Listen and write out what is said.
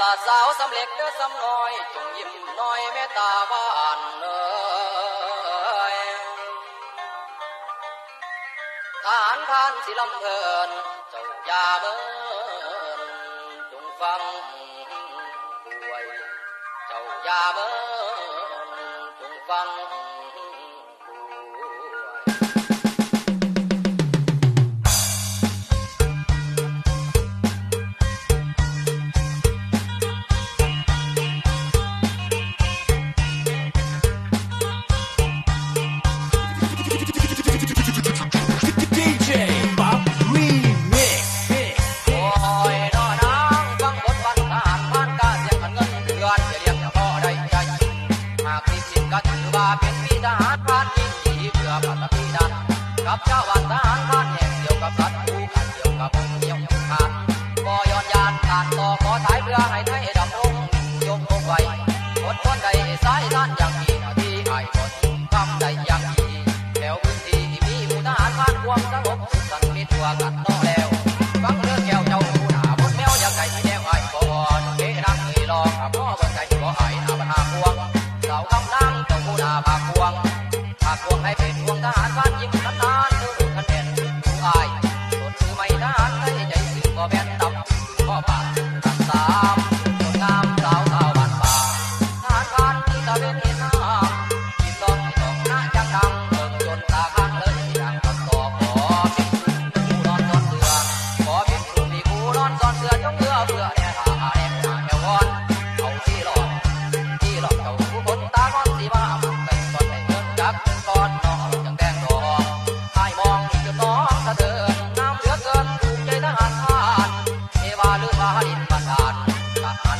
ลาสาวสำเร็จเด้อสำน้อยจงยิ้มน้อยแม่ตาบ้านเอ้ยทานทานสิลำเพลินเจ้าอย่าเบินจงฟังด้วยเจ้าอย่าเบินจงฟัง ริงก็ถือว่าเป็นวีทหารพรานยิงที่เพื่อพันธมิตรกับชาวบ้นทหารพรานแห่งเดียวกับสัตว์คุยกันเดียวกับเดียวขาดก็ย้อนยานขาดต่อขอสายเพื่อให้ไทยดำรงยงคงไว้คนคนใดสายด้านอย่างมีหน้าที่ไอ้คนทำได้อย่างดีแถวพื้นที่มีผู้ทหารพรานความสงบสันติทั่วกันน้องแล้ว